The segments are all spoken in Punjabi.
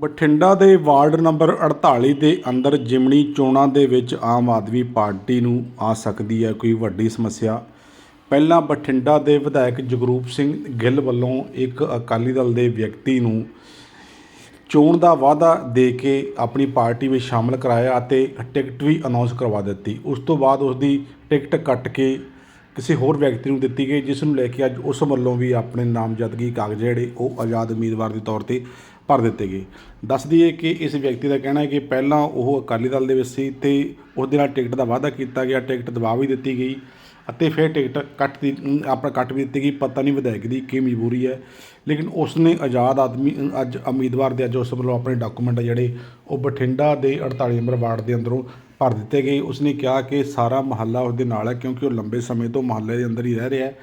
ਬਠਿੰਡਾ ਦੇ ਵਾਰਡ ਨੰਬਰ 48 ਦੇ ਅੰਦਰ ਜਿਮਣੀ ਚੋਣਾਂ ਦੇ ਵਿੱਚ ਆਮ ਆਦਮੀ ਪਾਰਟੀ ਨੂੰ ਆ ਸਕਦੀ ਹੈ ਕੋਈ ਵੱਡੀ ਸਮੱਸਿਆ। ਪਹਿਲਾਂ ਬਠਿੰਡਾ ਦੇ ਵਿਧਾਇਕ ਜਗਰੂਪ ਸਿੰਘ ਗਿੱਲ ਵੱਲੋਂ ਇੱਕ ਅਕਾਲੀ ਦਲ ਦੇ ਵਿਅਕਤੀ ਨੂੰ ਚੋਣ ਦਾ ਵਾਅਦਾ ਦੇ ਕੇ ਆਪਣੀ ਪਾਰਟੀ ਵਿੱਚ ਸ਼ਾਮਲ ਕਰਾਇਆ ਅਤੇ ਟਿਕਟ ਵੀ ਅਨਾਉਂਸ ਕਰਵਾ ਦਿੱਤੀ। ਉਸ ਤੋਂ ਬਾਅਦ ਉਸ ਦੀ ਟਿਕਟ ਕੱਟ ਕੇ ਕਿਸੇ ਹੋਰ ਵਿਅਕਤੀ ਨੂੰ ਦਿੱਤੀ ਗਈ, ਜਿਸ ਨੂੰ ਲੈ ਕੇ ਅੱਜ ਉਸ ਵੱਲੋਂ ਵੀ ਆਪਣੇ ਨਾਮਜ਼ਦਗੀ ਕਾਗਜ਼ ਜਿਹੜੇ ਉਹ ਆਜ਼ਾਦ ਉਮੀਦਵਾਰ ਦੇ ਤੌਰ ਤੇ ਭਰ ਦਿੱਤੇ ਗਏ। ਦੱਸ ਦਈਏ ਕਿ ਇਸ ਵਿਅਕਤੀ ਦਾ ਕਹਿਣਾ ਹੈ ਕਿ ਪਹਿਲਾਂ ਉਹ ਅਕਾਲੀ ਦਲ ਦੇ ਵਿੱਚ ਸੀ ਤੇ ਉਸ ਦੇ ਨਾਲ ਟਿਕਟ ਦਾ ਵਾਅਦਾ ਕੀਤਾ ਗਿਆ, ਟਿਕਟ ਦਬਾ ਵੀ ਦਿੱਤੀ ਗਈ ਅਤੇ ਫਿਰ ਟਿਕਟ ਕੱਟ ਦੀ ਆਪਣਾ ਕੱਟ ਵੀ ਦਿੱਤੀ ਗਈ। ਪਤਾ ਨਹੀਂ ਵਿਧਾਇਕ ਦੀ ਕੀ ਮਜਬੂਰੀ ਹੈ। ਲੇਕਿਨ ਉਸ ਨੇ ਆਜ਼ਾਦ ਆਦਮੀ ਅੱਜ ਉਮੀਦਵਾਰ ਦੇ ਅੱਜ ਉਸ ਵੱਲੋਂ ਆਪਣੇ ਡਾਕੂਮੈਂਟ ਜਿਹੜੇ ਉਹ ਬਠਿੰਡਾ ਦੇ 48 ਨੰਬਰ ਵਾਰਡ ਦੇ ਅੰਦਰੋਂ ਭਰ ਦਿੱਤੇ ਗਏ। ਉਸਨੇ ਕਿਹਾ ਕਿ ਸਾਰਾ ਮਹੱਲਾ ਉਸ ਦੇ ਨਾਲ ਹੈ ਕਿਉਂਕਿ ਉਹ ਲੰਬੇ ਸਮੇਂ ਤੋਂ ਮਹੱਲੇ ਦੇ ਅੰਦਰ ਹੀ ਰਹਿ ਰਿਹਾ ਹੈ।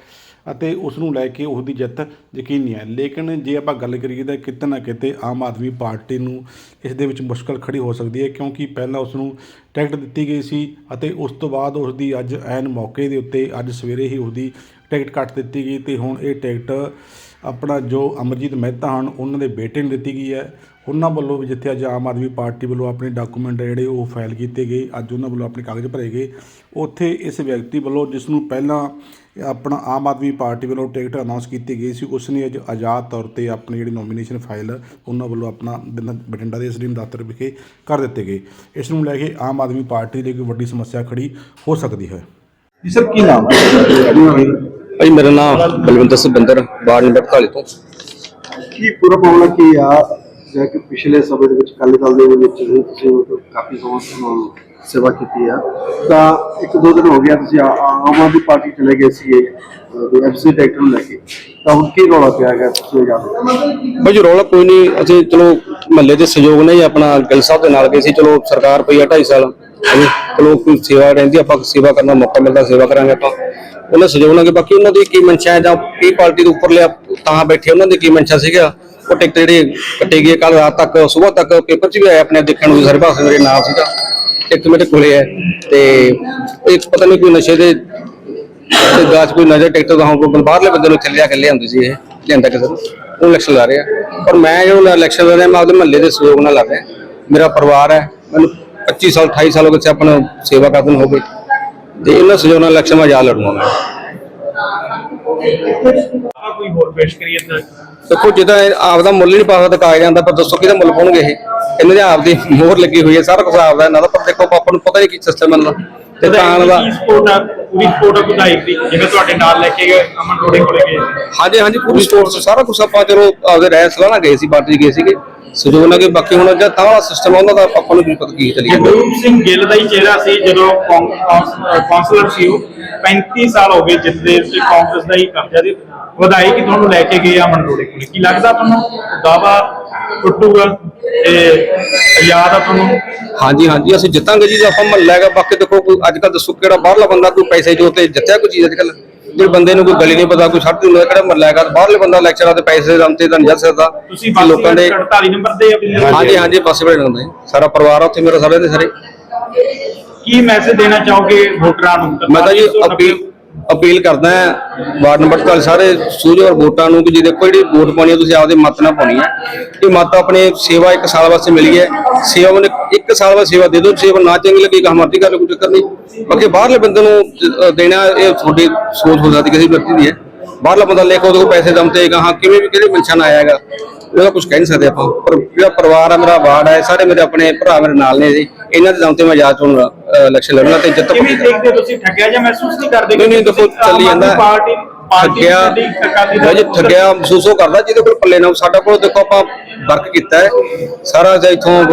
ਅਤੇ ਉਸ ਨੂੰ ਲੈ ਕੇ ਉਸ ਦੀ ਜਿੱਤ ਯਕੀਨੀ ਹੈ। ਲੇਕਿਨ ਜੇ ਆਪਾਂ ਗੱਲ ਕਰੀਏ ਤਾਂ ਕਿਤੇ ਨਾ ਕਿਤੇ ਆਮ ਆਦਮੀ ਪਾਰਟੀ ਨੂੰ ਇਸ ਦੇ ਵਿੱਚ ਮੁਸ਼ਕਲ ਖੜੀ ਹੋ ਸਕਦੀ ਹੈ ਕਿਉਂਕਿ ਪਹਿਲਾਂ ਉਸ ਨੂੰ ਟਿਕਟ ਦਿੱਤੀ ਗਈ ਸੀ ਅਤੇ ਉਸ ਤੋਂ ਬਾਅਦ ਉਸ ਦੀ ਅੱਜ ਐਨ ਮੌਕੇ ਦੇ ਉੱਤੇ ਅੱਜ ਸਵੇਰੇ ਹੀ ਉਸ ਦੀ ਟਿਕਟ ਕੱਟ ਦਿੱਤੀ ਗਈ ਤੇ ਹੁਣ ਇਹ ਟਿਕਟ ਆਪਣਾ ਜੋ ਅਮਰਜੀਤ ਮਹਿਤਾ ਹਨ, ਉਹਨਾਂ ਦੇ ਬੇਟੇ ਨੂੰ ਦਿੱਤੀ ਗਈ ਹੈ। ਉਹਨਾਂ ਵੱਲੋਂ ਵੀ ਜਿੱਥੇ ਅੱਜ ਆਮ ਆਦਮੀ ਪਾਰਟੀ ਵੱਲੋਂ ਆਪਣੇ ਡਾਕੂਮੈਂਟ ਜਿਹੜੇ ਉਹ ਫਾਈਲ ਕੀਤੇ ਗਏ ਅੱਜ ਉਹਨਾਂ ਵੱਲੋਂ ਆਪਣੇ ਕਾਗਜ਼ ਭਰੇ ਗਏ। ਉੱਥੇ ਇਸ ਵਿਅਕਤੀ ਵੱਲੋਂ ਜਿਸ ਨੂੰ ਪਹਿਲਾਂ ਆਪਣਾ ਆਮ ਆਦਮੀ ਪਾਰਟੀ ਵੱਲੋਂ ਟਿਕਟ ਅਨਾਉਂਸ ਕੀਤੀ ਗਈ ਸੀ ਉਸ ਨੇ ਅੱਜ ਆਜ਼ਾਦ ਤੌਰ ਤੇ ਆਪਣੀ ਜਿਹੜੀ ਨੋਮੀਨੇਸ਼ਨ ਫਾਈਲ ਉਹਨਾਂ ਵੱਲੋਂ ਆਪਣਾ ਬਠਿੰਡਾ ਦੇ ਐਸਡੀਐਮ ਦਫ਼ਤਰ ਵਿਖੇ ਕਰ ਦਿੱਤੇ ਗਏ। ਇਸ ਨੂੰ ਲੈ ਕੇ ਆਮ ਆਦਮੀ ਪਾਰਟੀ ਲਈ ਕੋਈ ਵੱਡੀ ਸਮੱਸਿਆ ਖੜੀ ਹੋ ਸਕਦੀ ਹੈ। ਜੀ ਸਰ ਕੀ ਨਾਮ ਹੈ? ਭਾਈ ਮੇਰਾ ਨਾਮ ਬਲਵਿੰਦਰ ਸਿੰਘ ਬੰਦਰ ਵਾਰਡ ਨੰਬਰ 48 ਤੋਂ। ਕੀ ਪੂਰਾ ਮਾਮਲਾ ਕੀ ਆ? ਜਿਹੜਾ ਕਿ ਪਿਛਲੇ ਸਮੇਂ ਦੇ ਵਿੱਚ ਅਕਾਲੀ ਦਲ ਦੇ ਵਿੱਚ ਵੀ ਤੁਸੀਂ ਮਤਲਬ ਕਾਫੀ ਸਮਾਂ ਤੋਂ ਸੇਵਾ ਕੀਤੀ ਆ। ਤਾਂ ਇੱਕ ਦੋ ਦਿਨ ਹੋ ਗਿਆ ਤੁਸੀਂ ਆ- ਆਮ ਆਦਮੀ ਪਾਰਟੀ ਚਲੇ ਗਏ ਸੀ ਐਫਸੀ ਟੈਕਟਰ ਨੂੰ ਲੈ ਕੇ। ਤਾਂ ਹੁਣ ਕੀ ਰੌਲਾ ਪਿਆ ਗਿਆ ਤੁਸੀਂ ਜਾਣੋ ਭਾਈ ਜੀ, ਰੌਲਾ ਕੋਈ ਨਹੀਂ। ਅਸੀਂ ਚਲੋ ਮਹੱਲੇ ਦੇ ਸਹਿਯੋਗ ਨਾਲ ਹੀ ਆਪਣਾ ਗਿੱਲ ਸਾਹਿਬ ਦੇ ਨਾਲ ਗਏ ਸੀ ਚਲੋ ਸਰਕਾਰ ਪਈ ਆ 2.5 ਸਾਲ। ਹਾਂਜੀ, ਚਲੋ ਕੋਈ ਸੇਵਾ ਰਹਿੰਦੀ, ਆਪਾਂ ਸੇਵਾ ਕਰਨ ਦਾ ਮੌਕਾ ਮਿਲਦਾ, ਸੇਵਾ ਕਰਾਂਗੇ ਆਪਾਂ। ਉਹਨਾਂ ਸਹਿਯੋਗ ਨਾਲ ਗਏ ਬਾਕੀ ਉਹਨਾਂ ਦੀ ਕੀ ਮਨਸ਼ਾ ਹੈ ਜਾਂ ਕੀ ਪਾਰਟੀ ਦੇ ਉੱਪਰ ਲਿਆ ਤਾਂ ਬੈਠੇ ਉਹਨਾਂ ਦੀ ਕੀ ਮਨਸ਼ਾ ਸੀਗਾ ਉਹ ਟਿਕਟ ਜਿਹੜੇ ਕੱਟੇ ਗਏ? ਕੱਲ ਰਾਤ ਤੱਕ, ਸਵੇਰ ਤੱਕ ਪੇਪਰ 'ਚ ਵੀ ਆਇਆ ਆਪਣੇ ਦੇਖਣ ਨੂੰ ਸਾਰੇ ਪਾਸੇ ਮੇਰੇ ਨਾਮ ਸੀਗਾ। ਟਿਕਟ ਮੇਰੇ ਕੋਲੇ ਹੈ ਤੇ ਇੱਕ ਪਤਾ ਨਹੀਂ ਕੋਈ ਨਸ਼ੇ ਦੇ ਤੇ ਗਾਚ ਕੋਈ ਨਜ਼ਰ ਟਿਕਟ ਦਾ ਹੁਣ ਬਾਹਰਲੇ ਬੰਦੇ ਨੂੰ ਥੱਲੇ ਆ ਕੇ ਲਿਆਉਂਦੀ ਸੀ ਇਹ, ਲਿਆਂਦਾ ਕਿਸੇ ਨੂੰ। ਉਹ ਇਲੈਕਸ਼ਨ ਲੜ ਰਿਹਾ। ਪਰ ਮੈਂ ਜਿਹੜਾ ਇਲੈਕਸ਼ਨ ਲੜ ਰਿਹਾ, ਮੈਂ ਆਪਦੇ ਮਹੱਲੇ ਦੇ ਸਹਿਯੋਗ ਨਾਲ ਲੜ ਰਿਹਾ। ਮੇਰਾ ਪਰਿਵਾਰ ਹੈ, ਮੈਨੂੰ 25 ਸਾਲ 28 ਸਾਲ ਹੋ ਗਏ ਆਪਣਾ ਸੇਵਾ ਕਰਦੇ ਨੂੰ ਹੋ ਗਈ ਤੇ ਇਹਨਾਂ ਸਹਿਯੋਗ ਨਾਲ ਇਲੈਕਸ਼ਨ ਮੈਂ ਜਾ ਲੜੂੰਗਾ। ਮੈਂ ਕੋਈ ਹੋਰ ਪੇਸ਼ ਕਰੀਏ ਤਾਂ ਦੇਖੋ ਜਿਹਦਾ ਆਪਦਾ ਮੁੱਲ ਨਹੀਂ ਪਾ ਸਕਦਾ, ਕਾਗਜ਼ਾਂ ਜਾਂਦਾ, ਪਰ ਦੱਸੋ ਕਿਹਦਾ ਮੁੱਲ ਪਾਉਣਗੇ ਇਹ? ਇਹਨਾਂ ਦੇ ਆਪਦੀ ਮੋਹਰ ਲੱਗੀ ਹੋਈ ਹੈ, ਸਾਰਾ ਕੁਝ ਆਪਦਾ ਇਹਨਾਂ ਦਾ, ਪਰ ਦੇਖੋ ਆਪਾਂ ਨੂੰ ਪਤਾ ਨਹੀਂ ਕੀ ਸਿਸਟਮ ਇਹਨਾਂ ਦਾ ਤੇ ਤਾਂ ਦਾ ਸਪੋਰਟ ਆ ਪੂਰੀ ਸਪੋਰਟ ਆ ਵਿਧਾਇਕ ਦੀ ਜਿਵੇਂ ਤੁਹਾਡੇ ਨਾਲ ਲੈ ਕੇ ਗਏ ਅਮਨ ਰੋੜੇ ਕੋਲੇ ਗਏ। ਹਾਂਜੀ ਹਾਂਜੀ ਪੂਰੀ ਸਟੋਰ ਸਾਰਾ ਕੁਝ ਆਪਾਂ ਚਲੋ ਆਪਦੇ ਰਹਿ ਸਲਾਹ ਗਏ ਸੀ ਪਾਰਟੀ ਗਏ ਸੀਗੇ। ਸਹਿਯੋਗ ਨਾਲ ਬਾਕੀ ਹੁਣ ਜਦ ਤਾਂ ਵਾਲਾ ਸਿਸਟਮ ਉਹਨਾਂ ਦਾ ਆਪਾਂ ਨੂੰ ਕੀ ਪਤਾ ਕੀ ਚੱਲੀ ਜਾਂਦਾ। ਗੁਰੂਪ ਸਿੰਘ ਗਿੱਲ ਦਾ ਹੀ ਚਿਹਰਾ ਸੀ ਜਦੋਂ ਕੌਂ- ਕੌਂਸ- ਕੌਂਸਲਰ ਸੀ ਉਹ। 35 ਸਾਲ ਹੋ ਗਏ ਜਿੱਦੇ ਤੇ ਕਾਂਗਰਸ ਦਾ ਹੀ ਕਬਜ਼ਾ ਸੀ। ਵਧਾਈ ਕਿ ਤੁਹਾਨੂੰ ਲੈ ਕੇ ਗਏ ਅਮਨ ਰੋੜੇ ਕੋਲੇ? ਕੀ ਲੱਗਦਾ ਤੁਹਾਨੂੰ? ਦਾਵਾ ਟੁੱਟੂਗਾ ਤੇ ਯਾਦ ਆ ਤੁਹਾਨੂੰ? ਹਾਂਜੀ ਹਾਂਜੀ ਅਸੀਂ ਜਿੱਤਾਂਗੇ ਜੀ ਜੇ ਆਪਾਂ ਮਹੱਲਾ ਹੈਗਾ ਬਾਕੀ ਦੇਖੋ ਕੋਈ ਅੱਜ ਕੱਲ ਦੱਸੋ ਕਿਹੜਾ ਬਾਹਰਲਾ ਬੰਦਾ ਕੋਈ ਪੈਸੇ ਜੋ ਤੇ ਜਿੱਤਿਆ ਕੋਈ ਚੀਜ਼ ਅੱਜ ਕੱਲ ਜਿਹੜੇ ਬੰਦੇ ਨੂੰ ਕੋਈ ਗਲੀ ਨਹੀਂ ਪਤਾ ਕੋਈ ਛੱਡ ਦਿੰਦਾ ਕਿਹੜਾ ਮਹੱਲਾ ਹੈਗਾ ਬਾਹਰਲੇ ਬੰਦਾ ਲੈਕਚਰਾਂ ਤੇ ਪੈਸੇ ਦਮ ਤੇ ਤਾਂ ਨਹੀਂ ਜਾ ਸਕਦਾ ਤੁਸੀਂ ਲੋਕਾਂ ਦੇ 48 ਨੰਬਰ ਦੇ ਹਾਂਜੀ ਹਾਂਜੀ ਪਾਸੇ ਬੜੇ ਹੁੰਦੇ ਸਾਰਾ ਪਰਿਵਾਰ ਉੱਥੇ ਮੇਰਾ ਸਾਰੇ ਦੇ ਸਾਰੇ। ਕੀ ਮੈਸੇਜ ਦੇਣਾ ਚਾਹੋਗੇ ਵੋਟਰਾਂ ਨੂੰ? ਮੈਂ ਤਾਂ ਜੀ ਅਪੀਲ ਅਪੀਲ ਕਰਦਾ ਹਾਂ, ਵਾਰਡ ਨੰਬਰ 44 ਸਾਰੇ ਸੂਝਵਾਨ ਔਰ ਵੋਟਾਂ ਨੂੰ ਕਿ ਜੇ ਦੇਖੋ ਜਿਹੜੀ ਵੋਟ ਪਾਉਣੀ ਹੈ, ਤੁਸੀਂ ਆਪਦੇ ਮਤ ਨਾਲ ਪਾਉਣੀ ਹੈ। ਇਹ ਮਤ ਆਪਣੇ ਸੇਵਾ ਇੱਕ ਸਾਲ ਵਾਸਤੇ ਮਿਲੀ ਹੈ। ਸੇਵਾ ਮਨੇ ਇੱਕ ਸਾਲ ਬਾਅਦ ਸੇਵਾ ਦੇ ਦਿਓ ਸੇਵਾ ਨਾ ਚੰਗੀ ਲੱਗੇ ਕੰਮ ਕਰ ਕੋਈ ਚੱਕਰ ਨਹੀਂ। ਬਾਕੀ ਬਾਹਰਲੇ ਬੰਦੇ ਨੂੰ ਦੇਣਾ, ਇਹ ਤੁਹਾਡੀ ਸੋਚ ਹੋ ਸਕਦੀ ਕਿਸੇ ਵਿਅਕਤੀ ਦੀ ਹੈ। ਬਾਹਰਲਾ ਬੰਦਾ ਲੈ ਕੇ ਉਹਦੇ ਕੋਲ ਪੈਸੇ ਦਮ ਤੇ ਹਾਂ ਕਿਵੇਂ ਵੀ ਕਿਹੜੇ ਮਨਸ਼ਾ ਨਾਲ ਆਏਗਾ ਉਹਦਾ ਕੁਝ ਕਹਿ ਨਹੀਂ ਸਕਦੇ ਆਪਾਂ। ਪਰ ਜਿਹੜਾ ਪਰਿਵਾਰ ਹੈ ਮੇਰਾ ਵਾਰਡ ਹੈ ਸਾਰੇ ਮੇਰੇ ਆਪਣੇ ਭਰਾ ਮੇਰੇ ਨਾਲ ਨੇ ਜੀ। ਇਹਨਾਂ ਦੇ ਦਮ ਤੇ ਮੈਂ ਜਾ ਚੁਣ ਇਲੈਕਸ਼ਨ ਲੜਨਾ ਤੇ ਜਿੱਤ ਕਿਵੇਂ ਦੇਖਦੇ ਹੋ ਤੁਸੀਂ? ਠੱਗਿਆ ਜਾਂ ਮਹਿਸੂਸ ਨਹੀਂ ਕਰਦੇ ਨਹੀਂ ਨਹੀਂ ਦੇਖੋ ਚੱਲੀ ਜਾਂਦਾ। ਪਾਰਟੀ ਠੱਗਿਆ ਦਲ ਜੇ ਠੱਗਿਆ ਮਹਿਸੂਸ ਕਰਦਾ ਜਿਹਦੇ ਕੋਲ ਪੱਲੇ ਨਾ ਸਾਡਾ ਕੋਲ ਦੇਖੋ ਆਪਾਂ ਵਰਕ ਕੀਤਾ ਹੈ। ਸਾਰਾ ਜੇ ਇਥੋਂ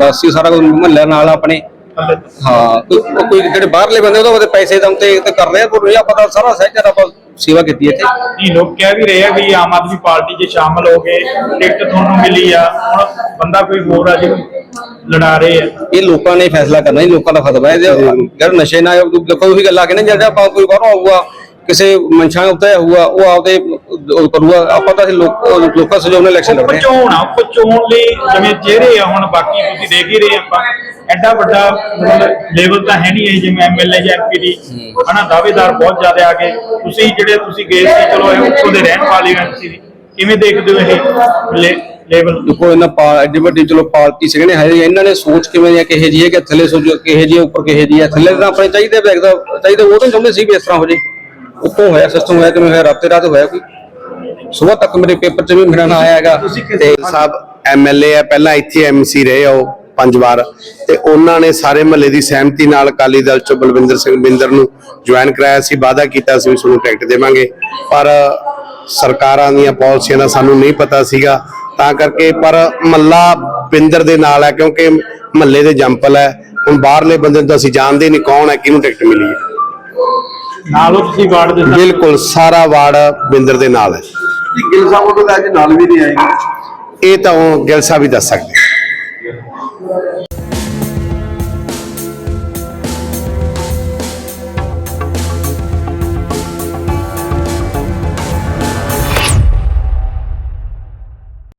ਵਾਸੀ ਸਾਰਾ ਮਹੱਲੇ ਨਾਲ ਆਪਣੇ। ਹਾਂ ਕੋਈ ਕੋਈ ਜਿਹੜੇ ਬਾਹਰਲੇ ਬੰਦੇ ਉਹਦੇ ਪੈਸੇ ਦਮ ਤੇ ਕਰ ਰਹੇ ਇਹ ਆਪਾਂ ਤਾਂ ਸਾਰਾ ਸਹਿਜਰ ਆਪਾਂ ਸੇਵਾ ਕੀਤੀ ਇੱਥੇ। ਨਹੀਂ ਲੋਕ ਕਹਿ ਵੀ ਰਹੇ ਆ ਵੀ ਆਮ ਆਦਮੀ ਪਾਰਟੀ 'ਚ ਸ਼ਾਮਲ ਹੋ ਗਏ ਟਿਕਟ ਤੁਹਾਨੂੰ ਮਿਲੀ ਆ। ਹੁਣ ਬੰਦਾ ਕੋਈ ਹੋਰ ਆ ਜਿਹਨੂੰ ਲੜਾ ਰਹੇ ਆ। ਇਹ ਲੋਕਾਂ ਨੇ ਫੈਸਲਾ ਕਰਨਾ ਹੀ ਲੋਕਾਂ ਦਾ ਫਤਵਾ ਹੈ। ਜੇ ਯਾਰ ਨਸ਼ੇ ਨਾਲ ਦੇਖੋ ਉਹੀ ਗੱਲਾਂ ਕਿ ਨਾ ਜਿਹੜਾ ਆਪਾਂ ਕੋਈ ਬਾਹਰੋਂ ਆਊਗਾ ਕਿਸੇ ਮਨਸ਼ਾ ਉੱਤੇ ਹੋਊਗਾ ਉਹ ਆਪਦੇ ਕਰੂਗਾ। ਆਪਾਂ ਤਾਂ ਲੋਕ ਲੋਕਾਂ ਨਾਲ ਇਲੈਕਸ਼ਨ ਲੜ ਰਹੇ ਪਚਾਉਣ ਆ ਪਚਾਉਣ ਲਈ ਜਿਵੇਂ ਚਿਹਰੇ ਆ ਹੁਣ ਬਾਕੀ ਤੁਸੀਂ ਦੇਖ ਹੀ ਰਹੇ ਆਪਾਂ। ਐਡਾ ਵੱਡਾ ਲੈਵਲ ਤਾਂ ਹੈ ਨਹੀਂ ਇਹ ਜਿਵੇਂ ਐਮਐਲਏ ਜਾਂ ਐਮਪੀ ਦੀ ਹਨਾ ਦਾਅਵੇਦਾਰ ਬਹੁਤ ਜ਼ਿਆਦਾ ਆ ਗਏ। ਤੁਸੀਂ ਜਿਹੜੇ ਤੁਸੀਂ ਗਏ ਸੀ ਚਲੋ ਇਹ ਉੱਥੋਂ ਦੇ ਰਹਿਣ ਵਾਲੇ ਐਮਸੀ ਦੀ ਕਿਵੇਂ ਦੇਖਦੇ ਹੋ ਇਹ? ਲੈਵਲ ਦੇਖੋ ਇਹਨਾਂ ਪਾ ਐਡੀ ਵੱਡੀ ਚਲੋ ਪਾਰਟੀ ਸੀਗੇ ਨੇ ਹੈ ਇਹਨਾਂ ਨੇ ਸੋਚ ਕਿਵੇਂ ਦੀ ਕਿਹੇ ਜੀ ਹੈ ਕਿ ਥੱਲੇ ਸੋਚ ਕਿਹੇ ਜੀ ਉੱਪਰ ਕਿਹੇ ਜੀ ਹੈ ਥੱਲੇ ਤਾਂ ਆਪਣੇ ਚਾਹੀਦੇ ਬੈਗ ਦਾ ਚਾਹੀਦਾ ਉਹ ਤਾਂ ਚਾਹੁੰਦੇ ਸੀ ਵੀ ਇਸ ਤਰ੍ਹਾਂ ਹੋ ਜੇ। ਉੱਪੋਂ ਹੋਇਆ ਸਿਸਟਮ ਹੋਇਆ ਕਿਵੇਂ ਹੋਇਆ ਰਾਤੇ ਰਾਤ ਹੋਇਆ ਕੋਈ। ਸਵੇਰ ਤੱਕ ਮੇਰੇ ਪੇਪਰ 'ਚ ਵੀ ਮੇਰਾ ਨਾਂ ਆਇਆ ਹੈਗਾ। ਤੇ ਸਾਹਿਬ ਐਮਐਲਏ ਆ ਪਹਿਲਾਂ ਇੱਥੇ ਐਮਸੀ ਰਹੇ ਆ ਉਹ ਪੰਜ ਵਾਰ। ਤੇ ਉਹਨਾਂ ਨੇ ਸਾਰੇ ਮਹੱਲੇ ਦੀ ਸਹਿਮਤੀ ਨਾਲ ਅਕਾਲੀ ਦਲ ਚੋਂ ਬਲਵਿੰਦਰ ਸਿੰਘ ਬਿੰਦਰ ਨੂੰ ਜੁਆਇਨ ਕਰਾਇਆ ਸੀ ਵਾਅਦਾ ਕੀਤਾ ਸੀ ਵੀ ਤੁਹਾਨੂੰ ਟਿਕਟ ਦੇਵਾਂਗੇ। ਪਰ ਸਰਕਾਰਾਂ ਦੀਆਂ ਪਾਲਿਸੀਆਂ ਦਾ ਸਾਨੂੰ ਨਹੀਂ ਪਤਾ ਸੀਗਾ। ਤਾਂ ਕਰਕੇ ਪਰ ਮੱਲਾ ਬਿੰਦਰ ਦੇ ਨਾਲ ਹੈ ਕਿਉਂਕਿ ਮਹੱਲੇ ਦੇ ਜੰਪਲ ਹੈ। ਹੁਣ ਬਾਹਰਲੇ ਬੰਦੇ ਨੂੰ ਤਾਂ ਅਸੀਂ ਜਾਣਦੇ ਨਹੀਂ ਕੌਣ ਹੈ ਕਿਹਨੂੰ ਟਿਕਟ ਮਿਲੀ ਹੈ। ਨਾਲੋਂ ਤੁਸੀਂ ਵਾਰਡ ਦੇ ਬਿਲਕੁਲ ਸਾਰਾ ਵਾਰਡ ਬਿੰਦਰ ਦੇ ਨਾਲ ਹੈ। ਗਿਲ ਸਾਹਿਬ ਵੱਲੋਂ ਤਾਂ ਅੱਜ ਨਾਲ ਵੀ ਨਹੀਂ ਆਏ। ਇਹ ਤਾਂ ਉਹ ਗਿਲ ਸਾਹਿਬ ਹੀ ਦੱਸ ਸਕਦੇ।